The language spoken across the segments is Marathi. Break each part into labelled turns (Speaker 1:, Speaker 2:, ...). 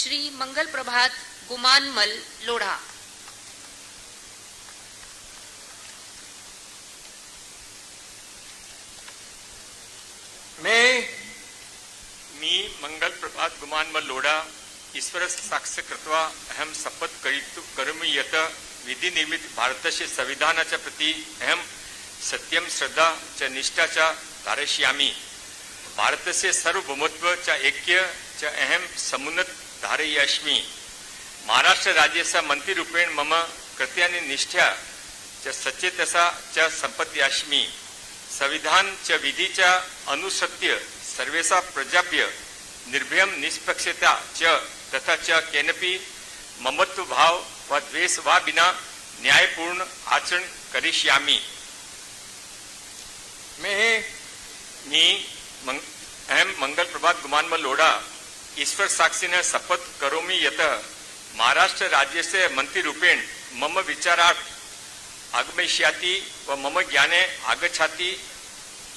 Speaker 1: श्री मंगल प्रभात गुमानमल लोढ़ा.
Speaker 2: मैं
Speaker 3: मी मंगल प्रभात गुमानमल लोढा ईश्वर साक्ष कृत्वा अहम शपथ करितु करोमि यत विधी निर्मित भारतस्य संविधानाच्या प्रति अहम सत्यम श्रद्धा च निष्ठा च धारयिष्यामि. भारतस्य सार्वभौमत्व च ऐक्य च अहम समुन्नत धारयिष्यामि महाराष्ट्र राज्यस्य मंत्रीरूपेण मम कृत्यानि निष्ठा च सचेतसा च संपत्यास्मि संविधान च विधी च अनुसत्य सर्वेषा प्रजाभ्य निर्भयम निष्पक्षता च तथा च केनपि ममत्व भाव व द्वेष वा विना न्यायपूर्ण आचरण करिष्यामि।
Speaker 2: मैं
Speaker 3: मी मंग, अहम मंगल प्रभात गुमानमल लोढा ईश्वर साक्षीने शपथ करोमि यत. महाराष्ट्र राज्यसे मंत्री रूपेण मम विचारार्थ आगमिष्याति व मम ज्ञाने आगच्छाति.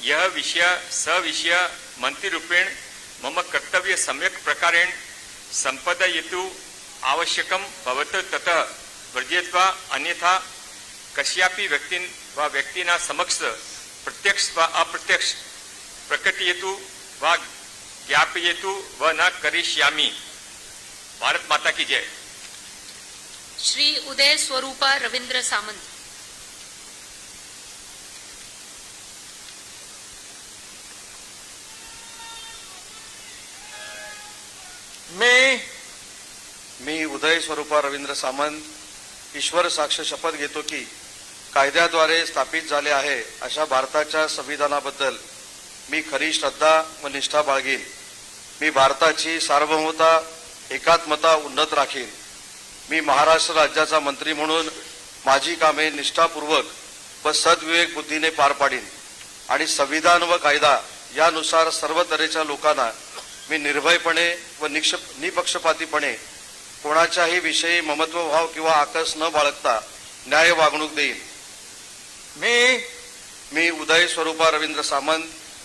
Speaker 3: यह विषय स विषय मंत्रीरूपेण मम कर्तव्य सम्यक प्रकारेण संपदयितु आवश्यकं भवत ततः. वर्जयित्वा अन्यथा कस्यापि व्यक्तिन वा व्यक्तीना समक्ष प्रत्यक्ष वा अप्रत्यक्ष प्रकटयतु वा ज्ञापयतु व न करिष्यामि भारत माता की जय।
Speaker 1: श्री उदय स्वरूपा रविंद्र सामंत।
Speaker 2: मैं
Speaker 4: मी उदय स्वरूपा रवींद्र सामंत ईश्वर साक्ष शपथ घेतो की कायद्याद्वारे स्थापित झाले आहे अशा भारताच्या संविधानाबद्दल मी खरी श्रद्धा व निष्ठा बाळगीन. मी भारताची सार्वभौमता एकात्मता उन्नत राखीन. मी महाराष्ट्र राज्याचा मंत्री म्हणून माझी कामे निष्ठापूर्वक व सद्विवेक बुद्धीने पार पाडीन आणि संविधान व कायदा यानुसार सर्व तऱ्हेच्या लोकांना मी निर्भयपणे व निक्ष निपक्षपातीपणे कोणाच्याही विषयी ममत्वभाव किंवा आकस न बाळगता न्याय वागणूक देईन.
Speaker 2: मैं
Speaker 4: मी उदय स्वरूपा रवींद्र सामंत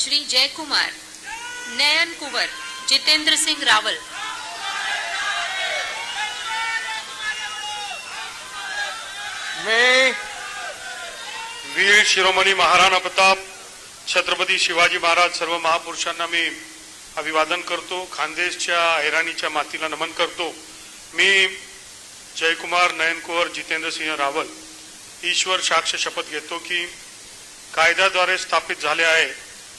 Speaker 1: श्री जयकुमार नयन कुवर जितेंद्र सिंग रावल.
Speaker 2: मैं
Speaker 5: वीर शिरोमणी महाराणा प्रताप छत्रपती शिवाजी महाराज सर्व महापुरुषांना मी अभिवादन करतो खानदेशच्या हैराणीच्या मातीला नमन करतो. मी जयकुमार नयनकुवर जितेंद्र सिंह रावल ईश्वर साक्ष शपथ घेतो की कायद्याद्वारे स्थापित झाले आहे.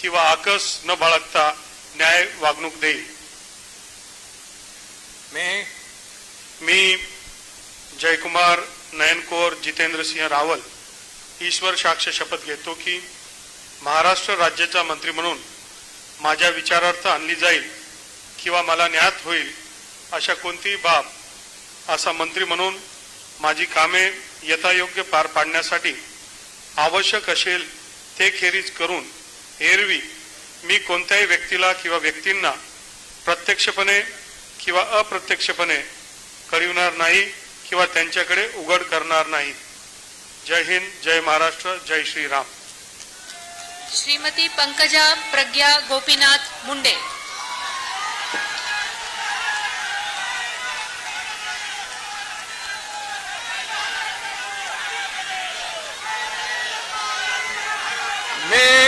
Speaker 5: किंवा आकस न बाळगता न्याय वागणूक देईल.
Speaker 2: मैं
Speaker 5: मी जयकुमार नयनकोर जितेंद्र सिंह रावल ईश्वर साक्ष शपथ घेतो की महाराष्ट्र राज्याचा मंत्री म्हणून माझ्या विचारार्थ आणली जाईल किंवा मला ज्ञात होईल अशा कोणतीही बाब असा मंत्री म्हणून माझी कामे यथायोग्य पार पाडण्यासाठी आवश्यक असेल ते खेरीज करून एरवी मी कोणत्याही व्यक्तीला किंवा व्यक्तींना प्रत्यक्षपणे किंवा अप्रत्यक्षपणे कळविणार नाही किंवा त्यांच्याकडे उघड करणार नाही. जय हिंद जय महाराष्ट्र जय श्रीराम.
Speaker 1: श्रीमती पंकजा प्रज्ञा गोपीनाथ मुंडे.
Speaker 2: मी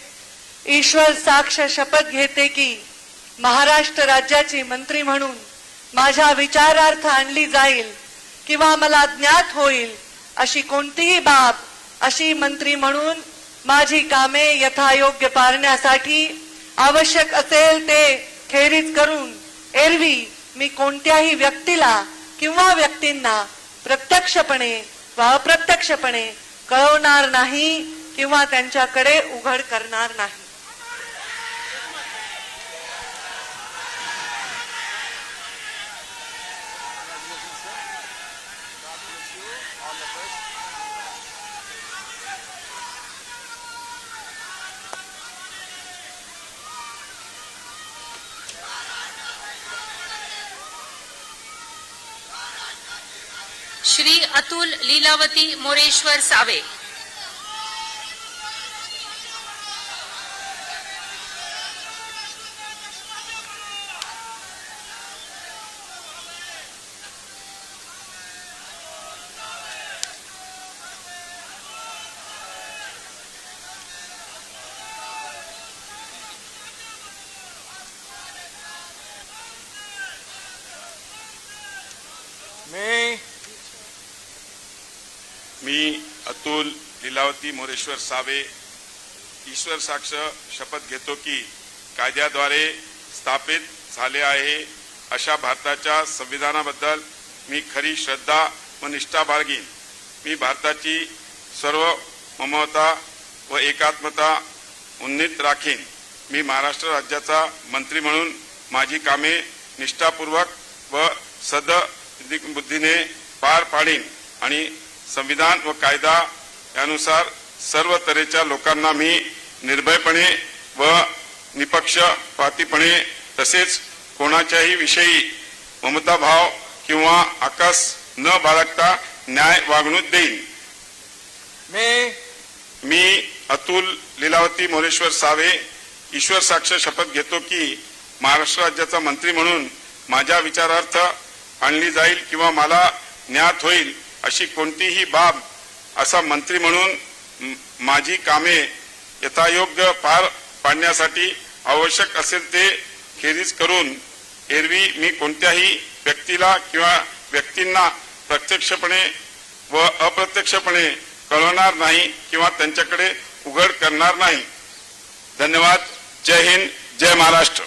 Speaker 6: ईश्वर साक्ष शपथ घेते की महाराष्ट्र राज्याची मंत्री म्हणून माझ्या विचारार्थ आणली जाईल किंवा मला ज्ञात होईल अशी कोणतीही बाब अशी मंत्री म्हणून माझी कामे यथायोग्य पारण्यासाठी आवश्यक असेल ते खेरीज करून एरवी मी कोणत्याही व्यक्तीला किंवा व्यक्तींना प्रत्यक्षपणे व अप्रत्यक्षपणे कळवणार नाही किंवा त्यांच्याकडे उघड करणार नाही.
Speaker 1: श्री अतुल लीलावती मोरेश्वर सावे.
Speaker 2: मी
Speaker 7: मी अतुल लीलावती मोरेश्वर सावे ईश्वर साक्ष शपथ घेतो की कायद्याद्वारे स्थापित झाले आहे अशा भारताच्या संविधानाबद्दल मी खरी श्रद्धा व निष्ठा बाळगीन. मी भारताची सर्व ममता व एकात्मता उन्नीत राखीन. मी महाराष्ट्र राज्याचा मंत्री म्हणून माझी कामे निष्ठापूर्वक व सद बुद्धीने पार पाडीन आणि संविधान व कायदा यानुसार सर्व तऱ्हेच्या लोकांना मी निर्भयपणे व निपक्षपातीपणे तसेच कोणाच्याही विषयी ममताभाव किंवा आकास न बाळगता न्याय वागणूक देईन.
Speaker 2: मी
Speaker 7: मी अतुल लीलावती मोरेश्वर सावे ईश्वर साक्ष शपथ घेतो की महाराष्ट्र राज्याचा मंत्री म्हणून माझ्या विचारार्थ आणली जाईल किंवा मला ज्ञात होईल अशी कोणतीही बाब असा मंत्री म्हणून माझी कामे यथायोग्य पार पाडण्यासाठी आवश्यक असेल ते खेरीज करून एरवी मी कोणत्याही व्यक्तीला किंवा व्यक्तींना प्रत्यक्षपणे व अप्रत्यक्षपणे कळवणार नाही किंवा त्यांच्याकडे उघड करणार नाही. धन्यवाद. जय हिंद. जय महाराष्ट्र.